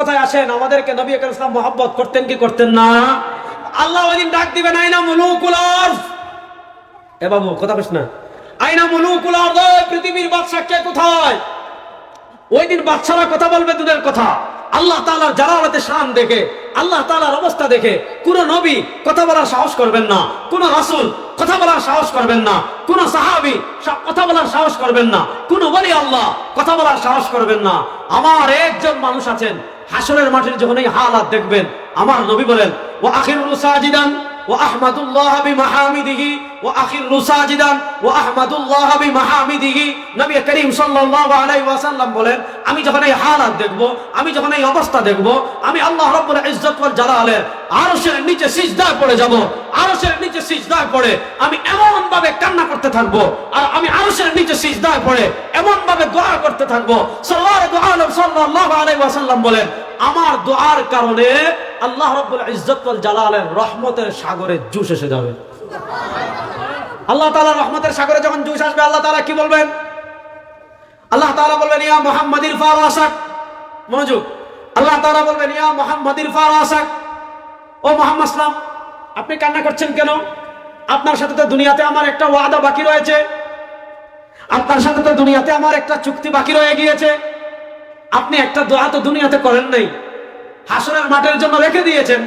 কথায় আসেন, আমাদেরকে নবী আকরাম ইসলাম মহব্বত করতেন কি করতেন না? আল্লাহ ওইদিন ডাক দিবেন, আইনা মুলুকুল আরজ এ বাবু, কথা কইস না। আইনা মুলুকুল ওই পৃথিবীর বাদশা কে কোথায়? ওই দিন বাদশারা কথা বলবে দুধের কথা। আল্লাহ তাআলার জালালাতে শান দেখে, আল্লাহ তাআলার অবস্থা দেখে, কোন নবী কথা বলার সাহস করবেন না। কোন রাসূল কথা বলার সাহস করবেন না। কোন সাহাবী কথা বলার সাহস করবেন না। কোন বলি আল্লাহ কথা বলার সাহস করবেন না। আমার একজন মানুষ আছেন হাসরের মাঠের যখন এই হালাত দেখবেন আমার নবী বলেন ও আখির সাজিদান আহমাদুল্লাহ বিমাহামিদিহি ও আখিরু সাজিদান ও আহমাদুল্লাহ বিমাহামিদিহি। নবী করিম সাল্লাল্লাহু আলাইহি ওয়াসাল্লাম বলেন, আমি যখন এই হালাত দেখব, আমি যখন এই অবস্থা দেখব, আমি আল্লাহ রাব্বুল ইজ্জত ওয়াল জালালের আরশের নিচে সিজদায় পড়ে যাব, আরশের নিচে সিজদায় পড়ে আমি এমন ভাবে কান্না করতে থাকব, আর আমি আরশের নিচে সিজদায় পড়ে এমন ভাবে দোয়া করতে থাকব। সাল্লাল্লাহু আলাইহি সাল্লাল্লাহু আলাইহি ওয়াসাল্লাম বলেন আমার দোয়ার কারণে আল্লাহ রাব্বুল ইজ্জত ওয়াল জালালের রহমতের সাগরে জুস এসে যাবে। আল্লাহ তাআলা রহমতের সাগরে যখন জুস আসবে, আল্লাহ তাআলা কি বলবেন? আল্লাহ তাআলা বলবেন, ইয়া মুহাম্মাদির ফারাসাক। মনোযোগ। আল্লাহ তাআলা বলবেন, ইয়া মুহাম্মাদির ফারাসাক। ও মুহাম্মদ আসলাম, আপনি কান্না করছেন কেন? আপনার সাথে তো দুনিয়াতে আমার একটা ওয়াদা বাকি রয়েছে। আপনার সাথে তো দুনিয়াতে আমার একটা চুক্তি বাকি রয়ে গিয়েছে। আপনি একটা দোয়া তো দুনিয়াতে করেন নাই। হাসনের মাঠের জন্য রেখে দিয়েছেন।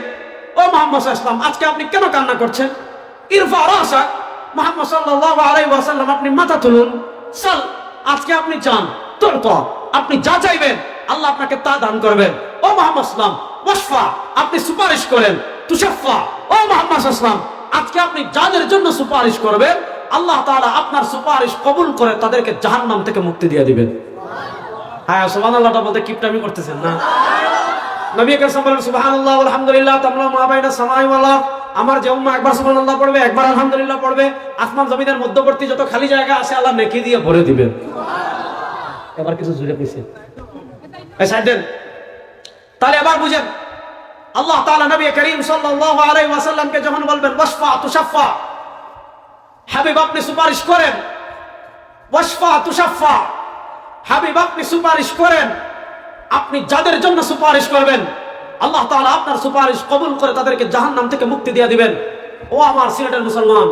ও মোহাম্মদ ইসলাম আজকে আপনি কেন কান্না করছেন? ইরফা রাসা মোহাম্মদ সাল্লাল্লাহু আলাইহি ওয়াসাল্লাম, আপনি মাথা তুলুন। সাল, আজকে আপনি চান তোর তো আপনি যা চাইবেন, আল্লাহ আপনাকে তা দান করবেন। ও মোহাম্মদ ইসলাম ওয়াসফা আপনি সুপারিশ করেন। তুষাফা ও মোহাম্মদ ইসলাম আজকে আপনি যাদের জন্য সুপারিশ করবেন। আল্লাহ তাআলা আপনার সুপারিশ কবুল করে তাদেরকে জাহান্নাম থেকে মুক্তি দিয়ে দিবেন। হ্যাঁ সুবহানাল্লাহটা বলতে কিপটামি করতেছেন, না? নবী কাসম বলেন, সুবহানাল্লাহ, আলহামদুলিল্লাহ তামলা মা বাইনা সামাই আমার যে উম্মা একবার সুবহানাল্লাহ পড়বে, একবার আলহামদুলিল্লাহ পড়বে। আসমান জমিনের মধ্যবর্তী যত খালি জায়গা আছে, আল্লাহ নেকি দিয়ে ভরে দিবেন। এবার কিছু জুড়ে দেন। তাহলে এবার বুঝেন, আল্লাহ তাআলা নবী করিম সাল্লাল্লাহু আলাইহি ওয়াসাল্লামকে যখন বলবেন ওয়াসফা তুশাফা হাবিব আপনি সুপারিশ করেন ওয়াসফা তুশাফা হাবিব, আপনি সুপারিশ করেন। আপনি যাদের জন্য সুপারিশ করবেন, আল্লাহ তাআলা আপনার সুপারিশ কবুল করে তাদেরকে জাহান্নাম থেকে মুক্তি দিয়ে দিবেন। ও আমার সিলেটের মুসলমান,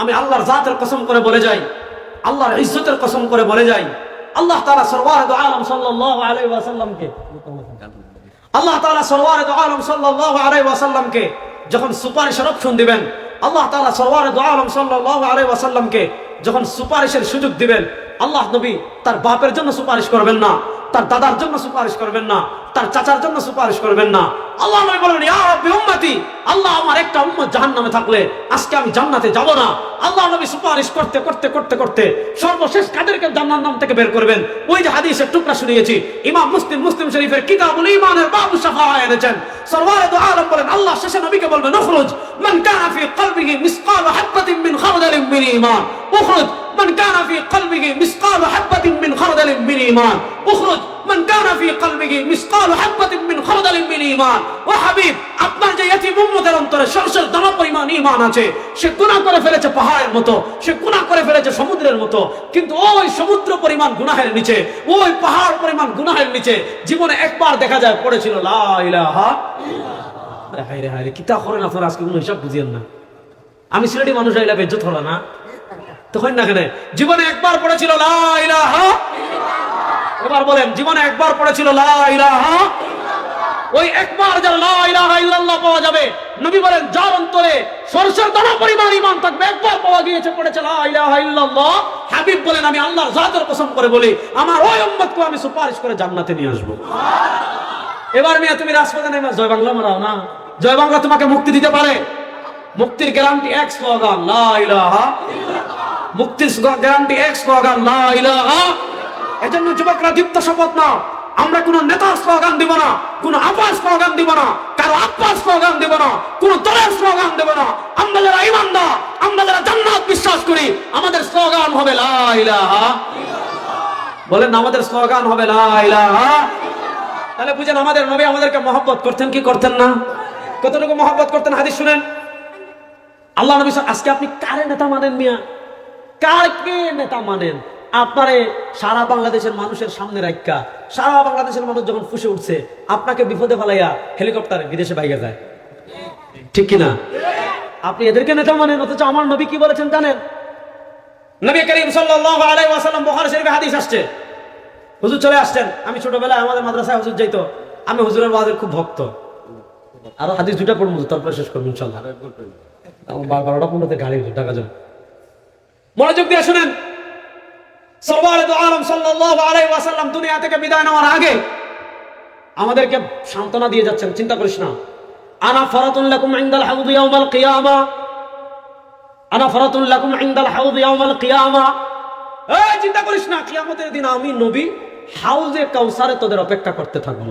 আমি আল্লাহর জাতের কসম করে বলে যাই, আল্লাহর ইজ্জতের কসম করে বলে যাই। আল্লাহ তাআলা সরওয়ার দু আলম সাল্লাল্লাহু আলাইহি ওয়াসাল্লামকে, আল্লাহ তাআলা সরওয়ার দু আলম সাল্লাল্লাহু আলাইহি ওয়াসাল্লামকে যখন সুপারিশের অপশন দিবেন, আল্লাহ তাআলা সরওয়ার দু আলম সাল্লাল্লাহু আলাইহি ওয়াসাল্লামকে যখন সুপারিশের সুযোগ দিবেন আল্লাহ নবী তার বাপের জন্য সুপারিশ করবেন না। তার দাদার জন্য সুপারিশ করবেন না, তার চাচার জন্য সুপারিশ করবেন না। আল্লাহ নবী বলেন ইয়া রাব্বি উম্মতি, আল্লাহ আমার একটা উম্মত জাহান্নামে থাকলে আজকে আমি জান্নাতে যাব না। আল্লাহ নবী সুপারিশ করতে করতে করতে করতে সর্বশেষ কাদেরকে জান্নাত নাম থেকে বের করবেন। ওই যে হাদিসের টুকরা শুনিয়েছি, ইমাম মুসলিম মুসলিম শরীফের কিতাবুল ঈমানের বাবু শাফাআ এনেছেন। সরওয়ার দু আলম বলেন, আল্লাহ শেষে নবীকে বলবেন, উখরুজ মান কানা ফি কলবিহি মিসকাল হাববাতিন মিন খারদালিন মিন ঈমান। উখরুজ মান কানা ফি কলবিহি মিসকাল হাববাতিন মিন খারদালিন মিন ঈমান। উখরুজ মান কানা ফি কলবিহি মিসকাল হাববাতিন মিন খারদালিন মিন ঈমান। ও আপনার যে ইয়াতিম উম্মতের অন্তরে সরসর দানা পরিমাণ ঈমান আছে, সে গুনাহ করে ফেলেছে পাহাড়ের মতো, সে গুনাহ করে ফেলেছে সমুদ্রের মতো, কিন্তু ওই সমুদ্র পরিমাণ গুনাহের নিচে, ওই পাহাড় পরিমাণ গুনাহের নিচে জীবনে একবার দেখা যায়, পড়েছিল, লা ইলাহা ইল্লাল্লাহ। হায় রে হায় রে, কিতা করেন আপনারা, আজকে কোনো হিসাব বুঝিয়েন না। আমি সিলেটি মানুষ আইলা বেজ্জত হলো না। তখন না কেন? জীবনে একবার পড়েছিল, লা ইলাহা ইল্লাল্লাহ এবার বলেন, জীবনে একবার পড়েছিল ওই একবার যার লা পাওয়া যাবে। নবী বলেন, যার অন্তরে সরষের দানা পরিমাণ ঈমান থাকবে, একবার পাওয়া গিয়েছে, পড়েছে হাবিব বলেন, আমি আল্লাহর জাতের কসম করে বলি, আমার ওই উম্মতকে আমি সুপারিশ করে জান্নাতে নিয়ে আসব। এবার মিয়া, তুমি রাজপথে নেমে, জয় বাংলা মারাও না। জয় বাংলা তোমাকে মুক্তি দিতে পারে। মুক্তির গ্যারান্টি এক স্লোগান লা মুক্তির গ্যারান্টি এক স্লোগান লা এজন্য যুবকরা দীপ্ত শপথ নাও। আমরা কোন নেতা স্লোগান দিব না, কোন আপার স্লোগান দিব না, কারও আব্বার স্লোগান দিব না, কোন দলের স্লোগান দেব না। আমরা যারা ইমানদার আমরা যারা জান্নাত বিশ্বাস করি, আমাদের স্লোগান হবে লা ইলাহা বলেন, আমাদের স্লোগান হবে লা ইলাহা তাহলে বুঝেন, আমাদের নবী আমাদেরকে মহব্বত করতেন, কি করতেন না? কতটুকু মহব্বত করতেন? হাদিস শুনেন। আল্লাহ নবী আজকে আপনি কারে নেতা মানেন মিয়া? কারকে নেতা মানেন? আপনারে সারা বাংলাদেশের মানুষের সামনে রাখা সারা বাংলাদেশের মানুষ যখন ফুসে উঠছে, আপনাকে বিপদে ফেলাইয়া হেলিকপ্টারে বিদেশে বাইরে যায়। ঠিক কিনা? আপনি এদেরকে নেতা মানেন, অথচ আমার নবী কি বলেছেন জানেন? নবী করিম সাল্লাল্লাহু আলাইহি ওয়াসাল্লাম হাদিস আসছে। হুজুর চলে আসছেন। আমি ছোটবেলায় আমাদের মাদ্রাসায় হুজুর যাইতো। আমি হুজুরের ওয়াজের খুব ভক্ত। আরও হাদিস দুটা পড়ব, তারপরে শেষ করব ইনশাল্লাহ আমার বারোটা পনেরোতে গাড়ি টাকা যাবে। মনোযোগ দিয়ে শুনেন। সরওয়ারে দু আলম সাল্লাল্লাহু আলাইহি ওয়াসাল্লাম দুনিয়া থেকে বিদায় নেওয়ার আগে আমাদেরকে সান্ত্বনা দিয়ে যাচ্ছেন, চিন্তা করিস না। আনা ফারাতুন লাকুম ইনদাল হাউদ ইয়াউমাল কিয়ামা। আনা ফারাতুন লাকুম ইনদাল হাউদ ইয়াউমাল কিয়ামা। এই, চিন্তা করিস না, কিয়ামতের দিন আমি নবী হাউজে কাউসারে তোদের অপেক্ষা করতে থাকব।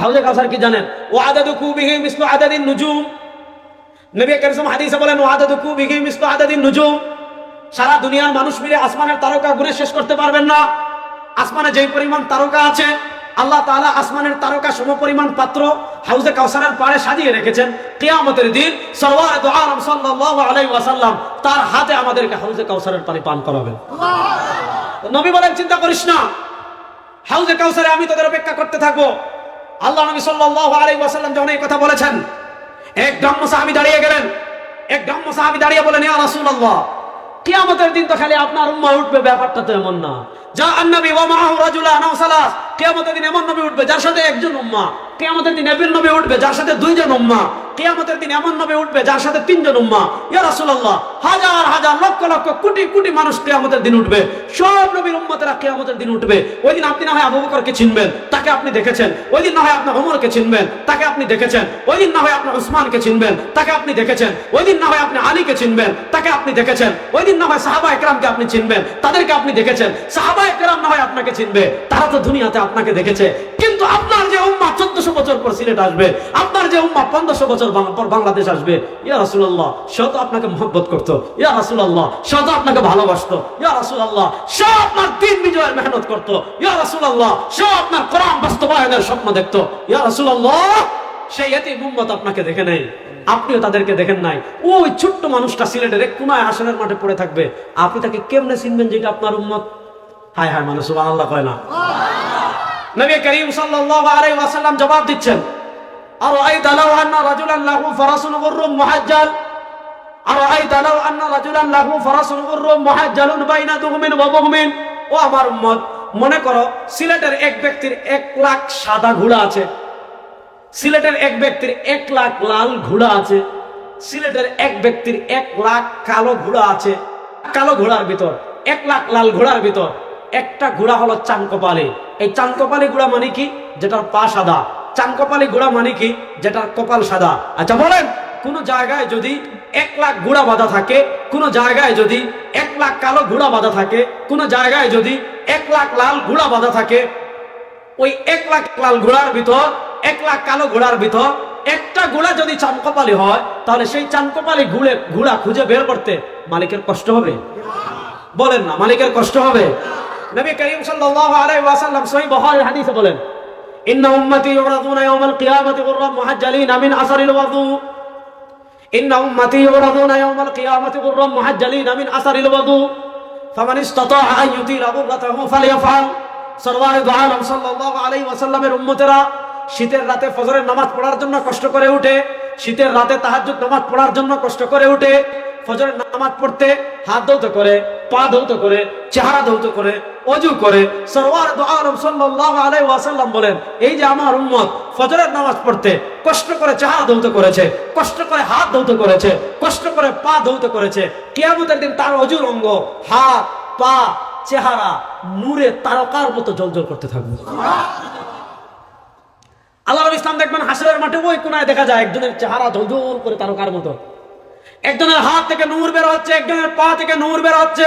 হাউজে কাউসার কি জানেন? ও আদাদু কুবিহি মিসলু আদাদিন নুজুম। নবী করিম হাদিসে বলেন ও আদাদু কুবিহি মিসলু আদাদিন নুজুম। সারা দুনিয়ার মানুষ মিলে আসমানের তারকা ঘুরে শেষ করতে পারবেন না। আসমানে যেই পরিমাণ তারকা আছে আল্লাহ তাআলা আসমানের তারকা সম পরিমাণ পাত্র হাউজে কাউসারের পাড়ে সাজিয়ে রেখেছেন। কিয়ামতের দিন সরওয়ার ওয়াসাল্লাম তার হাতে আমাদেরকে হাউজে কাউসারের পানি পান করাবেন। নবী বলেন চিন্তা করিস না। হাউজে কাউসারে আমি তোদের অপেক্ষা করতে থাকব। আল্লাহ নবী সাল্লাল্লাহু আলাইহি ওয়াসাল্লাম যখন এই কথা বলেছেন এক গ্রাম্য সাহাবী দাঁড়িয়ে গেলেন। এক গ্রাম্য সাহাবী দাঁড়িয়ে বলেন ইয়া রাসূলুল্লাহ কিয়ামতের দিন তো খালি আপনার উম্মা উঠবে ব্যাপারটা তো এমন না। দিন উঠবে সব নবীর উম্মতেরা দিন উঠবে। ওই দিন আপনি না হয় চিনবেন, তাকে আপনি দেখেছেন। ওই দিন না হয় আপনি ওমরকে চিনবেন, তাকে আপনি দেখেছেন। ওই দিন না হয় আপনি উসমানকে চিনবেন, তাকে আপনি দেখেছেন। ওই দিন না হয় আপনি আলীকে চিনবেন, তাকে আপনি দেখেছেন। ওই দিন না হয় সাহাবা একরামকে আপনি চিনবেন, তাদেরকে আপনি দেখেছেন। সাহাবা আপনাকে দেখে নেই। আপনিও তাদেরকে দেখেন নাই। ওই ছোট্ট মানুষটা সিলেটের কোনায় আসনের মাঠে পড়ে থাকবে। আপনি তাকে কেমনে চিনবেন যেটা আপনার উম্মত? হায় হায় মানে মানুষ সুবহানাল্লাহ কয় না। নবী করিম সাল্লাল্লাহু আলাইহি ওয়াসাল্লাম জবাব দিচ্ছেন আর আইতা লাউ আন্না রাজুলান লাহু ফারাসুন গুররুম মুহাজ্জাল? আর আইতা লাউ আন্না রাজুলান লাহু ফারাসুন গুররুম মুহাজ্জালুন বাইনা দুগমিন ওয়া বুগমিন? ও আমার উম্মত মনে করো সিলেটের এক ব্যক্তির এক লাখ সাদা ঘোড়া আছে। সিলেটের এক ব্যক্তির এক লাখ লাল ঘোড়া আছে। সিলেটের এক ব্যক্তির এক লাখ কালো ঘোড়া আছে। কালো ঘোড়ার ভিতর এক লাখ লাল ঘোড়ার ভিতর। একটা ঘোড়া হলো চানকপালি এই চানকপালি ঘোড়া মানে কি? যেটার পা সাদা। চানকপালি ঘোড়া মানে কি? যেটার কপাল সাদা। আচ্ছা বলেন, কোন জায়গায় যদি এক লাখ ঘোড়া বাঁধা থাকে, কোন জায়গায় যদি এক লাখ কালো ঘোড়া বাঁধা থাকে, কোন জায়গায় যদি এক লাখ লাল ঘোড়া বাঁধা থাকে, ওই এক লাখ লাল ঘোড়ার ভিতর, এক লাখ কালো ঘোড়ার ভিতর একটা ঘোড়া যদি চানকপালি হয়, তাহলে সেই চানকপালি ঘুরে ঘোড়া খুঁজে বের করতে মালিকের কষ্ট হবে? বলেন না, মালিকের কষ্ট হবে? নবী করিম সাল্লাল্লাহু আলাইহি ওয়াসাল্লাম সহিহ বুখারীর হাদিসে বলেন, ইন্না উম্মতি ইউরাদুনা ইয়াওমাল কিয়ামাতি গুররাম মুহাজ্জালিন মিন আসারিল ওয়াযু ইন্না উম্মতি ইউরাদুনা ইয়াওমাল কিয়ামাতি গুররাম মুহাজ্জালিন মিন আসারিল ওয়াযু ফামান ইসতাতাআ আন ইউতিলা গুররাতাহু ফালইফআল সরওয়ার দু আলম সাল্লাল্লাহু আলাইহি ওয়াসাল্লামের উম্মতেরা শীতের রাতে ফজরের নামাজ পড়ার জন্য কষ্ট করে উঠে, শীতের রাতে তাহাজ্জুদ নামাজ পড়ার জন্য কষ্ট করে উঠে, ফজরের নামাজ পড়তে হাত ধৌত করে, পা ধৌত করে, চেহারা ধৌত করে অজু করে আলাইহি ওয়াসাল্লাম বলেন, এই যে আমার উম্মত ফজরের নামাজ পড়তে কষ্ট করে চেহারা ধৌত করেছে, কষ্ট করে হাত ধৌত করেছে, কষ্ট করে পা ধৌত করেছে, কিয়ামতের দিন তার অজুর অঙ্গ হাত, পা, চেহারা নূরে তারকার মতো জলজল করতে থাকবে। আল্লাহ নবী ইসলাম দেখবেন হাসরের মাঠে ওই কোনায় দেখা যায় একজনের চেহারা জলজল করে তারকার মতো। একজনের হাত থেকে নূর বের হচ্ছে, একজনের পা থেকে নূর বের হচ্ছে।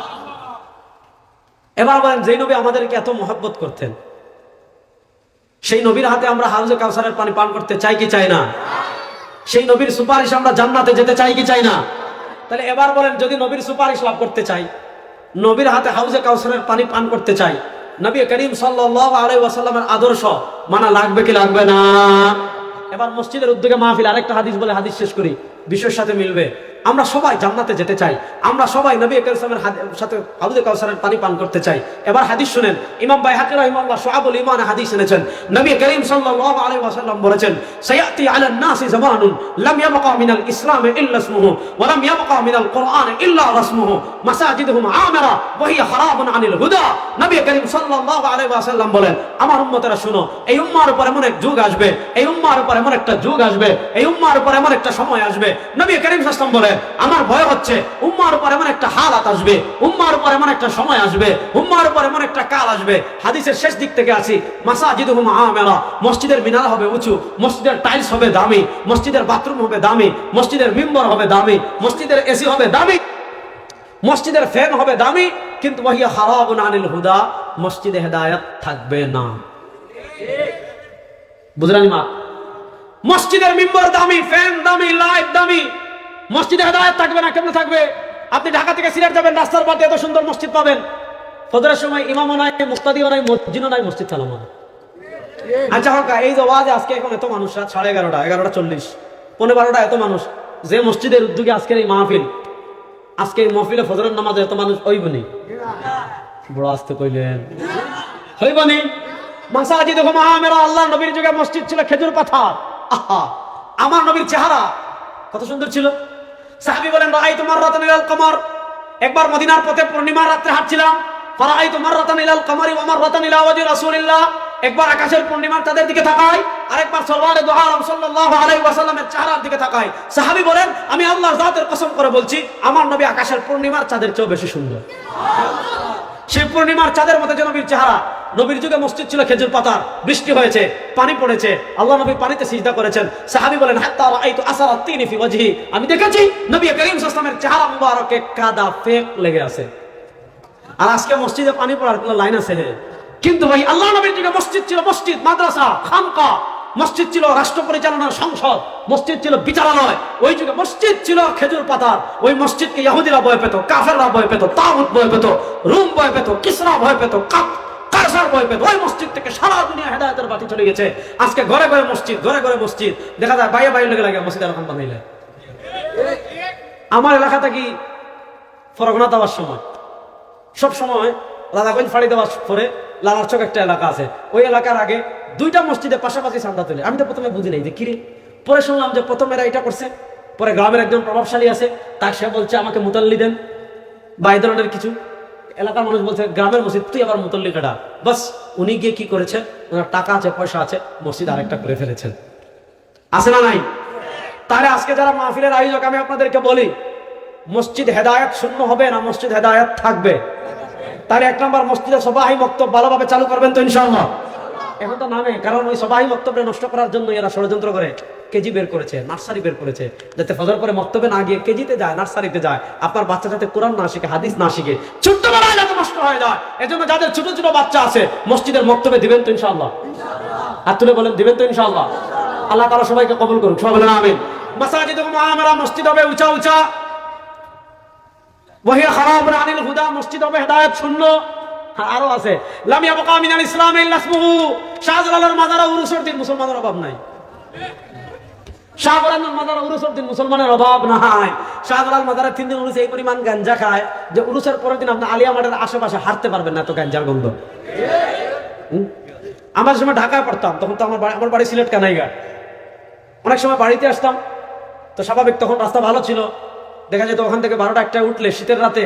এবার বলেন, যেই নবী আমাদেরকে এত মহব্বত করতেন, সেই নবীর হাতে আমরা হাউজে কাউসারের পানি পান করতে চাই কি চাই না? সেই নবীর সুপারিশ আমরা জান্নাতে যেতে চাই কি চাই না? তাহলে এবার বলেন, যদি নবীর সুপারিশ লাভ করতে চাই, নবীর হাতে হাউজে কাউসারের পানি পান করতে চাই, নবী করিম ওয়াসাল্লামের আদর্শ মানা লাগবে কি লাগবে না? এবার মসজিদের উদ্যোগে মাহফিল, আরেকটা হাদিস বলে হাদিস শেষ করি বিশ্বের সাথে মিলবে। আমরা সবাই জান্নাতে যেতে চাই। আমরা সবাই নবী ইসলামের সাথে হাউজে কাউসারের পানি পান করতে চাই। এবার হাদিস শুনেন। ইমাম বাই হাকির রহিমাল্লাহ সোহাবুল ইমান হাদিস এনেছেন। নবী করিম সাল্লাল্লাহু আলাইহি ওয়াসাল্লাম বলেছেন, সায়াতি আলা নাসি জামানুন লাম ইয়াবকা মিনাল ইসলাম ইল্লা ওয়া লাম ইয়াবকা মিনাল কুরআন ইল্লা রাসমুহু, মাসাজিদুহুম আমিরা, ওয়া হিয়া আনিল হুদা। নবী করিম সাল্লাল্লাহু আলাইহি ওয়াসাল্লাম বলেন, আমার উম্মতেরা শুনো, এই উম্মার উপর এমন এক যুগ আসবে, এই উম্মার উপর এমন একটা যুগ আসবে, এই উম্মার উপর এমন একটা সময় আসবে। নবী করিম সাল্লাল্লাহু বলেন আমার ভয় হচ্ছে, উম্মার উপর এমন একটা হালাত আসবে, উম্মার উপর এমন একটা সময় আসবে, উম্মার উপর এমন একটা কাল আসবে। হাদিসের শেষ দিক থেকে আছি মাসাজিদুহুম আমিরা, মসজিদের মিনার হবে উঁচু, মসজিদের টাইলস হবে দামি, মসজিদের বাথরুম হবে দামি, মসজিদের মিম্বর হবে দামি, মসজিদের এসি হবে দামি, মসজিদের ফ্যান হবে দামি, কিন্তু ওয়াহিয়া হারাবুন আনিল হুদা, মসজিদে হেদায়েত থাকবে না। বুঝলেন মা? মসজিদের মিম্বর দামি, ফ্যান দামি, লাইট দামি মসজিদে হেদায়েত থাকবে না, কেমনে থাকবে? আপনি ঢাকা থেকে সিলেট যাবেন, রাস্তার পাশে এত সুন্দর মসজিদ পাবেন। ফজরের সময় ইমামও নাই, মুক্তাদিও নাই, মসজিদও নাই, মসজিদ হয় আচ্ছা হকা, এই যে ওয়াজ, আজকে এখন এত মানুষ, রাত সাড়ে এগারোটা এগারোটা চল্লিশ। পনেরো বারোটা এত মানুষ। যে মসজিদের উদ্যোগে আজকের এই মাহফিল আজকে এই মহফিলে ফজরের নামাজে এত মানুষ হইবনি বড় আসতে কইলেন। হইবনি মাসাজি দেখো মাহামেরা আল্লাহ নবীর যুগে মসজিদ ছিল খেজুর পাথর। আহা, আমার নবীর চেহারা কত সুন্দর ছিল। সাহাবি বলেন রাই তোমার রাতান ইলাল কমর। একবার মদিনার পথে পূর্ণিমার রাত্রে হাঁটছিলাম। ফারাই তোমার রাতান ইলাল কমরি ওমার রাতান ইলা ওয়াজি একবার আকাশের পূর্ণিমার তাদের দিকে তাকাই, আরেকবার সরওয়ারে দু আলম আলাইহি ওয়াসাল্লামের চেহারার দিকে তাকাই। সাহাবী বলেন, আমি আল্লাহর জাতের কসম করে বলছি, আমার নবী আকাশের পূর্ণিমার চাঁদের চেয়েও বেশি সুন্দর। সেই পূর্ণিমার চাঁদের মতো যে নবীর চেহারা নবীর যুগে মসজিদ ছিল খেজুর পাতার, বৃষ্টি হয়েছে, পানি পড়েছে, আল্লাহ নবী পানিতে সিজদা করেছেন। সাহাবী বলেন আমি দেখেছি নবী করিম সাল্লাল্লাহু চেহারা মুবারকে কাদা, ফেক লেগে আছে। আর আজকে মসজিদে পানি পড়ার কোনো লাইন আছে? কিন্তু ভাই, আল্লাহ নবীর যুগে মসজিদ ছিল মসজিদ, মাদ্রাসা, খানকা। মসজিদ ছিল রাষ্ট্র পরিচালনার সংসদ, মসজিদ ছিল বিচারালয়। ওই যুগে মসজিদ ছিল খেজুর পাতার। ওই মসজিদকে ইহুদিরা ভয় পেত, কাফেররা ভয় পেত তাগুত ভয় পেত, রুম ভয় পেত, কিসরা ভয় পেত কাপ কারসার ভয় ওই মসজিদ থেকে সারা দুনিয়া হেদায়তের বাতি চলে গেছে। আজকে ঘরে ঘরে মসজিদ, ঘরে ঘরে মসজিদ। দেখা যায় বাইরে বাইরে লেগে লাগে, মসজিদ এরকম বানাইলে আমার এলাকাতে কি ফরগনা দেওয়ার সময়? সব সময় লালাগঞ্জ ফাড়ি দেওয়ার পরে লালার চক একটা এলাকা আছে। ওই এলাকার আগে দুইটা মসজিদে পাশাপাশি চান্দা তোলে আমি তো প্রথমে বুঝি নাই যে কিরে? পরে শুনলাম যে প্রথম এরা এটা করছে। পরে গ্রামের একজন প্রভাবশালী আছে, তার সে বলছে, আমাকে মুতাল্লি দেন। বা এই ধরনের কিছু। এলাকার মানুষ বলছে, গ্রামের মসজিদ, তুই আবার মুতল্লি কাটা বাস, উনি গিয়ে কি করেছেন? ওনার টাকা আছে, পয়সা আছে, মসজিদ আরেকটা করে ফেলেছেন। আছে না নাই? তাহলে আজকে যারা মাহফিলের আয়োজক, আমি আপনাদেরকে বলি, মসজিদ হেদায়ত শূন্য হবে না মসজিদ হেদায়ত থাকবে। তাহলে এক নম্বর, মসজিদে সবাই বক্তব্য ভালোভাবে চালু করবেন তো ইনশাআল্লাহ। এখন তো নামে, কারণ ওই সবাই বক্তব্য নষ্ট করার জন্য এরা ষড়যন্ত্র করে। কেজি বের করেছে নার্সারি বের করেছে। যাতে ফজর করে বক্তব্যে না গিয়ে কেজিতে যায় নার্সারিতে যায় আপনার বাচ্চা যাতে কোরআন না শিখে হাদিস না শিখে ছোট্টবেলায় যাতে নষ্ট হয়ে যায় এজন্য যাদের ছোট ছোট বাচ্চা আছে মসজিদের বক্তব্যে দিবেন তো ইনশাআল্লাহ। হাত তুলে বলেন দিবেন তো ইনশাআল্লাহ। আল্লাহ তারা সবাইকে কবুল করুক সবাই বলেন আমিন। মাসাজিদ আমরা মসজিদ হবে উঁচা উঁচা। ওয়াহিয়া খারাপ আনিল হুদা মসজিদ হবে হেদায়েত শূন্য। হ্যাঁ, আরও আছে। লাম ইয়াবকা মিনাল ইসলাম ইল্লা ইসমুহু। শাহজালালের মাজারা উরুসের দিন মুসলমানের অভাব নাই। শাহজালালের মাজারা উরুসের দিন মুসলমানের অভাব নাই। শাহজালাল মাজারা তিন দিন উরুসে এই পরিমাণ গাঞ্জা খায় যে উরুসের পরের দিন আপনি আলিয়া মাঠের আশেপাশে হাঁটতে পারবেন না এত গাঞ্জার গন্ধ? আমার সময় ঢাকায় পড়তাম, তখন তো আমার আমার বাড়ি সিলেট কানাইগা অনেক সময় বাড়িতে আসতাম, তো স্বাভাবিক তখন রাস্তা ভালো ছিল। দেখা যেত ওখান থেকে বারোটা একটা উঠলে শীতের রাতে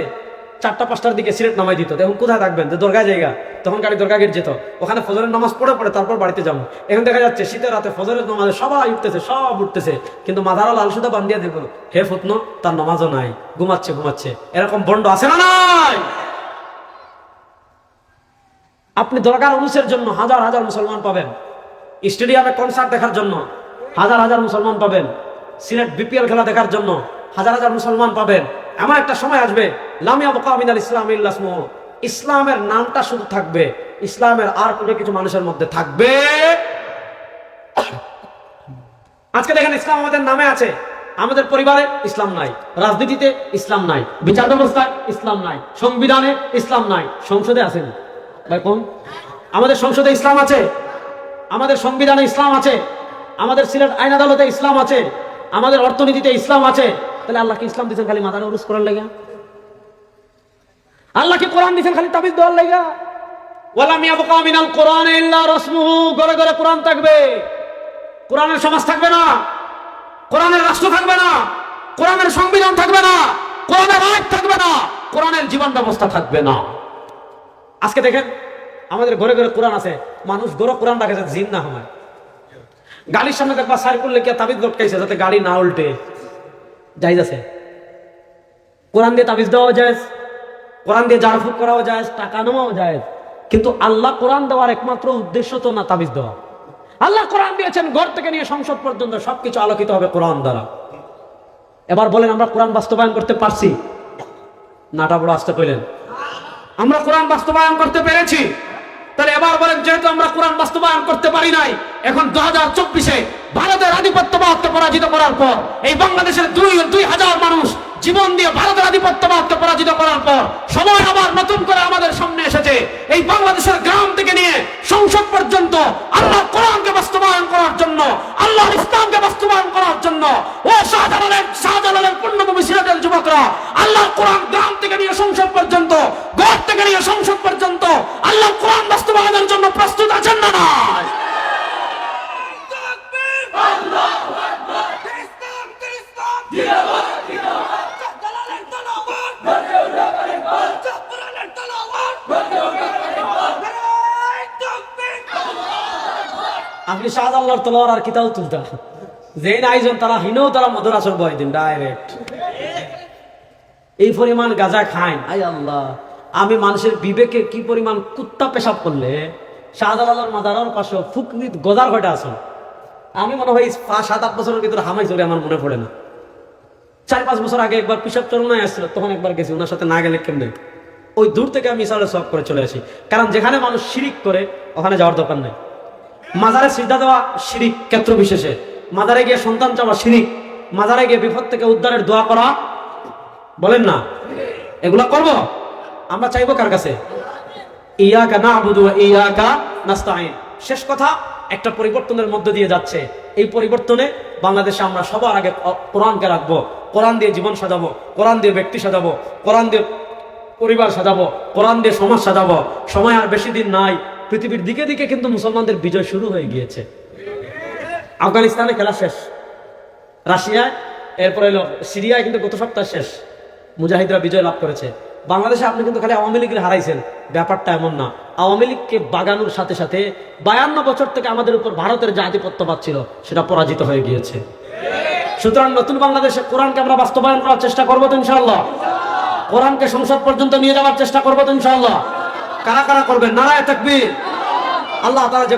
চারটা পাঁচটার দিকে সিলেট নামাই দিত। এখন কোথায় থাকবেন? যে দরগা জায়গা। তখন গাড়ি দরগা গেট যেত। ওখানে ফজরের নামাজ পড়ে পড়ে তারপর বাড়িতে যাব। এখন দেখা যাচ্ছে শীতের রাতে ফজরের নামাজে সবাই উঠতেছে, সব উঠতেছে। কিন্তু মাথারা লাল সুতা বান্ধিয়া দেবো হে ফুতনো, তার নামাজও নাই। ঘুমাচ্ছে ঘুমাচ্ছে। এরকম বন্ড আছে না নাই? আপনি দরকার অনুসের জন্য হাজার হাজার মুসলমান পাবেন। স্টেডিয়ামে কনসার্ট দেখার জন্য হাজার হাজার মুসলমান পাবেন। সিলেট বিপিএল খেলা দেখার জন্য হাজার হাজার মুসলমান পাবেন। এমন একটা সময় আসবে ইসলাম ইসলামের নামটা শুধু থাকবে, ইসলামের আর কোনো কিছু মানুষের মধ্যে থাকবে। আজকে দেখেন ইসলাম আমাদের নামে আছে। আমাদের পরিবারে ইসলাম নাই, রাজনীতিতে ইসলাম নাই, বিচার ব্যবস্থায় ইসলাম নাই, সংবিধানে ইসলাম নাই। সংসদে আছেন। ভাই, কোন? আমাদের সংসদে ইসলাম আছে, আমাদের সংবিধানে ইসলাম আছে, আমাদের সিলেট আইন আদালতে ইসলাম আছে, আমাদের অর্থনীতিতে ইসলাম আছে। তাহলে আল্লাহ কি ইসলাম দিচ্ছেন খালি মাথার উরুস করার লাগে। আল্লাহ কি কোরআন দিচ্ছেন খালি তাবিজ দেওয়ার লাগে ওয়ালাম ইয়াবকা মিনাল কোরআন ইল্লা রাসমুহু, ঘরে ঘরে কোরআন থাকবে। কোরআনের সমাজ থাকবে না। কোরআনের রাষ্ট্র থাকবে না। কোরআনের সংবিধান থাকবে না। কোরআনের আইন থাকবে না। কোরআনের জীবন ব্যবস্থা থাকবে না। আজকে দেখেন, আমাদের ঘরে ঘরে কোরআন আছে। মানুষ গরো কোরআন রাখে যাতে জিন না হয়। গাড়ির সামনে দেখবা সাইকেল লেগে তাবিজ লটকাইছে যাতে গাড়ি না উল্টে। যাইজ আছে। কোরআন দিয়ে তাবিজ দেওয়াও যায় কোরআন দিয়ে জারফুক করাও যায় টাকা নেওয়াও যায় কিন্তু আল্লাহ কোরআন দেওয়ার একমাত্র উদ্দেশ্য তো না তাবিজ দেওয়া। আল্লাহ কোরআন দিয়েছেন, ঘর থেকে নিয়ে সংসদ পর্যন্ত সবকিছু আলোকিত হবে কোরআন দ্বারা। এবার বলেন, আমরা কোরআন বাস্তবায়ন করতে পারছি? নাটা বড় আসতে কইলেন। আমরা কোরআন বাস্তবায়ন করতে পেরেছি। তাহলে এবার বলেন, যেহেতু আমরা কোরআন বাস্তবায়ন করতে পারি নাই, এখন দু হাজার চব্বিশে ভারতের আধিপত্যবাদকে পরাজিত করার পর এই বাংলাদেশের দুই দুই হাজার মানুষ জীবন দিয়ে ভারতের আধিপত্যবাদকে পরাজিত করার পর সময় আবার নতুন করে আমাদের সামনে এসেছে। এই বাংলাদেশের গ্রাম থেকে নিয়ে সংসদ পর্যন্ত আল্লাহ কোরআনকে বাস্তবায়ন করার জন্য আল্লাহ ইসলামকে বাস্তবায়ন করার জন্য, ও শাহজালালের শাহজালালের পূর্ণভূমি সিরাজের যুবকরা আল্লাহ কোরআন গ্রাম থেকে নিয়ে সংসদ পর্যন্ত, ঘর থেকে নিয়ে সংসদ পর্যন্ত আল্লাহ কোরআন বাস্তবায়নের জন্য প্রস্তুত আছেন না নয় আপনি শাহজাল্লাহর তলোয়ার আর কিতাও তুলতেন যেই আয়োজন তারা হিনেও তারা মধুর আসর বয় দিন ডাইরেক্ট এই পরিমাণ গাঁজা খায় আই আল্লাহ। আমি মানুষের বিবেকে কি পরিমাণ কুত্তা পেশাব করলে? শাহজালালের মাদারার পাশে ফুকনিত গজার কয়টা আসন আমি মনে হয় পাঁচ, সাত, আট বছরের ভিতরে হামাই চলে আমার মনে পড়ে না। চার, পাঁচ বছর আগে একবার পিসাব চরণায় আসছিল, তখন একবার গেছি, ওনার সাথে না গেলে কেমনে? ওই দূর থেকে আমি সব করে চলে আসি। কারণ যেখানে মানুষ শিরিক করে, ওখানে যাওয়ার দরকার নেই। মাজারে সিদ্ধা দেওয়া শিরিক ক্ষেত্র বিশেষে। মাজারে গিয়ে সন্তান চাওয়া শিরিক। মাজারে গিয়ে বিপদ থেকে উদ্ধারের দোয়া করা। বলেন না? এগুলা করব? আমরা চাইব কার কাছে? ইয়াকা না আবুদু ইয়াকা নাস্তাইন শেষ কথা, একটা পরিবর্তনের মধ্য দিয়ে যাচ্ছে। এই পরিবর্তনে বাংলাদেশে আমরা সবার আগে কোরআনকে রাখব। কোরআন দিয়ে জীবন সাজাবো, কোরআন দিয়ে ব্যক্তি সাজাবো, কোরআন দিয়ে পরিবার সাজাবো, কোরআন দিয়ে সমাজ সাজাবো। সময় আর বেশি দিন নাই। পৃথিবীর দিকে দিকে কিন্তু মুসলমানদের বিজয় শুরু হয়ে গিয়েছে। আফগানিস্তানে খেলা শেষ। রাশিয়ায় এরপরে সিরিয়ায় কিন্তু গত সপ্তাহ শেষ। মুজাহিদরা বিজয় লাভ করেছে। বাংলাদেশে আপনি কিন্তু খালি আওয়ামী লীগের হারাইছেন। ব্যাপারটা এমন না। আওয়ামী লীগকে বাগানোর সাথে সাথে বায়ান্ন বছর থেকে আমাদের উপর ভারতের যে আধিপত্যবাদ ছিল, সেটা পরাজিত হয়ে গিয়েছে। সুতরাং নতুন বাংলাদেশে কোরআনকে আমরা বাস্তবায়ন করার চেষ্টা করব তো ইনশাল্লাহ কোরআনকে সংসদ পর্যন্ত নিয়ে যাওয়ার চেষ্টা করব তো ইনশাল্লাহ কারা কারা করবেন? নারায় থাকবি আল্লাহ তারা যে